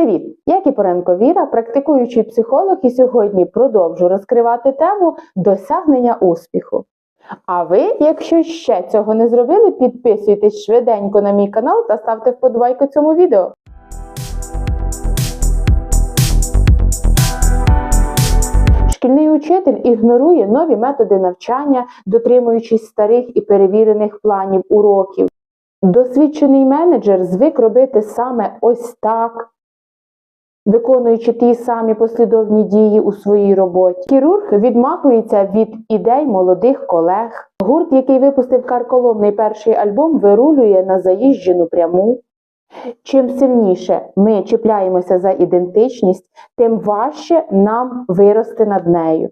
Привіт! Я Кіпоренко Віра, практикуючий психолог, і сьогодні продовжу розкривати тему досягнення успіху. А ви, якщо ще цього не зробили, підписуйтесь швиденько на мій канал та ставте вподобайку цьому відео. Шкільний учитель ігнорує нові методи навчання, дотримуючись старих і перевірених планів уроків. Досвідчений менеджер звик робити саме ось так, виконуючи ті самі послідовні дії у своїй роботі. Хірург відмахується від ідей молодих колег. Гурт, який випустив карколомний перший альбом, вирулює на заїжджену пряму. Чим сильніше ми чіпляємося за ідентичність, тим важче нам вирости над нею.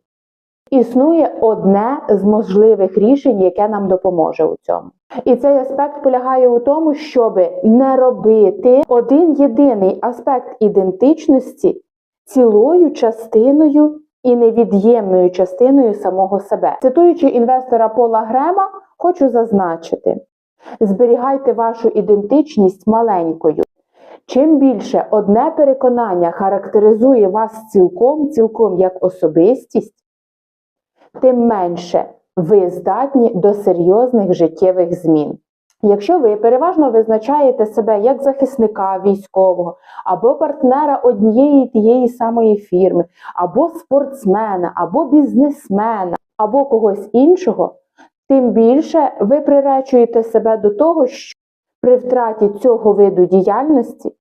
Існує одне з можливих рішень, яке нам допоможе у цьому. І цей аспект полягає у тому, щоб не робити один єдиний аспект ідентичності цілою частиною і невід'ємною частиною самого себе. Цитуючи інвестора Пола Грема, хочу зазначити: зберігайте вашу ідентичність маленькою. Чим більше одне переконання характеризує вас цілком, цілком як особистість, тим менше ви здатні до серйозних життєвих змін. Якщо ви переважно визначаєте себе як захисника військового, або партнера однієї тієї самої фірми, або спортсмена, або бізнесмена, або когось іншого, тим більше ви приречуєте себе до того, що при втраті цього виду діяльності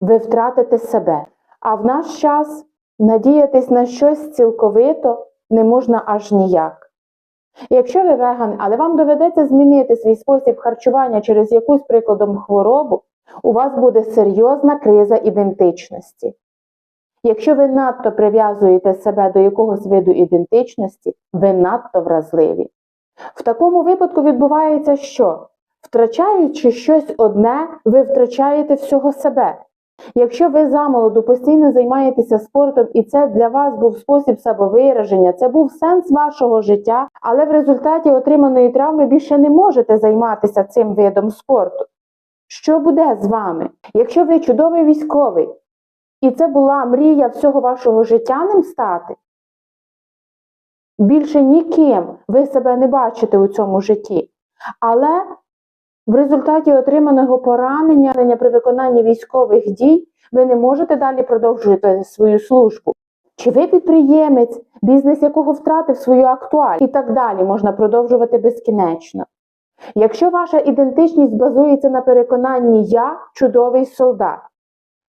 ви втратите себе. А в наш час надіятись на щось цілковито не можна аж ніяк. Якщо ви веган, але вам доведеться змінити свій спосіб харчування через якусь прикладом хворобу, у вас буде серйозна криза ідентичності. Якщо ви надто прив'язуєте себе до якогось виду ідентичності, ви надто вразливі. В такому випадку відбувається що? Втрачаючи щось одне, ви втрачаєте всього себе. Якщо ви замолоду постійно займаєтеся спортом, і це для вас був спосіб самовираження, це був сенс вашого життя, але в результаті отриманої травми більше не можете займатися цим видом спорту. Що буде з вами? Якщо ви чудовий військовий, і це була мрія всього вашого життя ним стати? Більше ніким ви себе не бачите у цьому житті. Але в результаті отриманого поранення при виконанні військових дій ви не можете далі продовжувати свою службу. Чи ви підприємець, бізнес якого втратив свою актуальність і так далі можна продовжувати безкінечно. Якщо ваша ідентичність базується на переконанні Я чудовий солдат,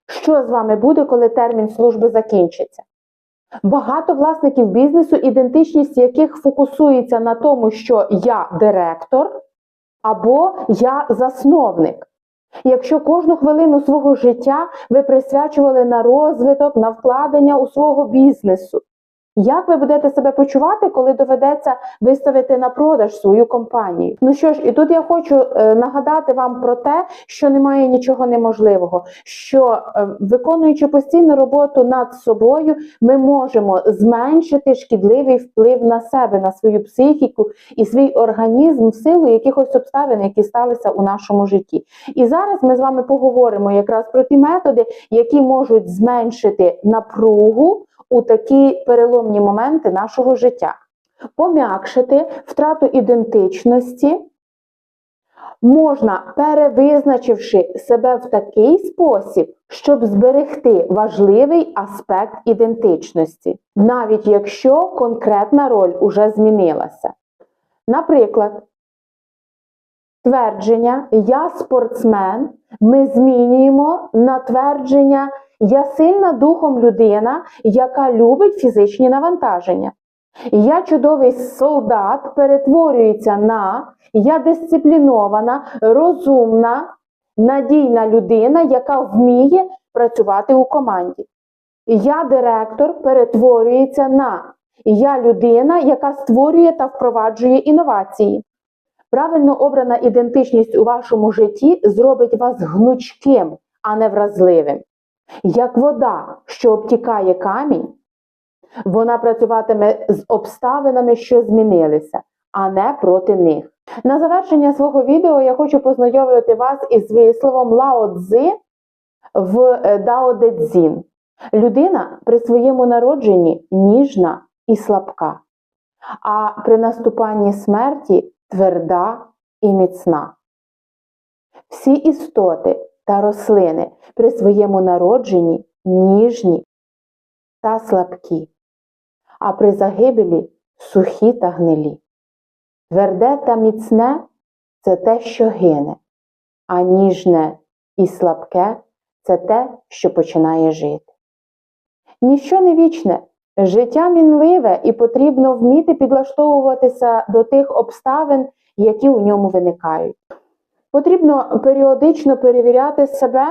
що з вами буде, коли термін служби закінчиться? Багато власників бізнесу, ідентичність яких фокусується на тому, що я директор або я засновник. Якщо кожну хвилину свого життя ви присвячували на розвиток, на вкладення у свого бізнесу, як ви будете себе почувати, коли доведеться виставити на продаж свою компанію? Ну що ж, і тут я хочу е, нагадати вам про те, що немає нічого неможливого, що е, виконуючи постійну роботу над собою, ми можемо зменшити шкідливий вплив на себе, на свою психіку і свій організм в силу якихось обставин, які сталися у нашому житті. І зараз ми з вами поговоримо якраз про ті методи, які можуть зменшити напругу у такі переломні моменти нашого життя. Пом'якшити втрату ідентичності можна, перевизначивши себе в такий спосіб, щоб зберегти важливий аспект ідентичності, навіть якщо конкретна роль уже змінилася. Наприклад, твердження Я спортсмен ми змінюємо на твердження я сильна духом людина, яка любить фізичні навантаження. Я чудовий солдат перетворюється на я дисциплінована, розумна, надійна людина, яка вміє працювати у команді. Я директор перетворюється на я людина, яка створює та впроваджує інновації. Правильно обрана ідентичність у вашому житті зробить вас гнучким, а не вразливим. Як вода, що обтікає камінь, вона працюватиме з обставинами, що змінилися, а не проти них. На завершення свого відео я хочу познайомити вас із висловом Лао Цзи, в е, Дао Де Цзін. Людина при своєму народженні ніжна і слабка, а при наступанні смерті тверда і міцна. Всі істоти та рослини при своєму народженні ніжні та слабкі, а при загибелі сухі та гнилі. Тверде та міцне це те, що гине, а ніжне і слабке це те, що починає жити. Ніщо не вічне, життя мінливе і потрібно вміти підлаштовуватися до тих обставин, які у ньому виникають. Потрібно періодично перевіряти себе,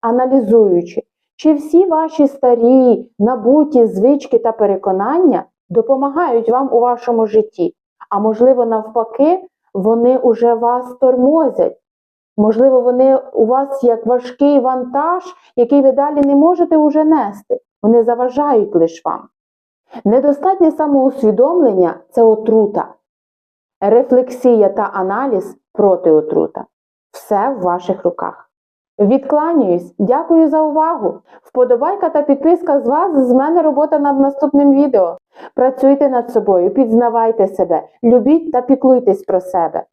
аналізуючи, чи всі ваші старі набуті звички та переконання допомагають вам у вашому житті, а можливо, навпаки, вони уже вас тормозять. Можливо, вони у вас як важкий вантаж, який ви далі не можете уже нести. Вони заважають лише вам. Недостатнє самоусвідомлення це отрута. Рефлексія та аналіз проти отрута. Все в ваших руках. Відкланююсь, дякую за увагу. Вподобайка та підписка з вас з мене робота над наступним відео. Працюйте над собою, підзнавайте себе, любіть та піклуйтесь про себе.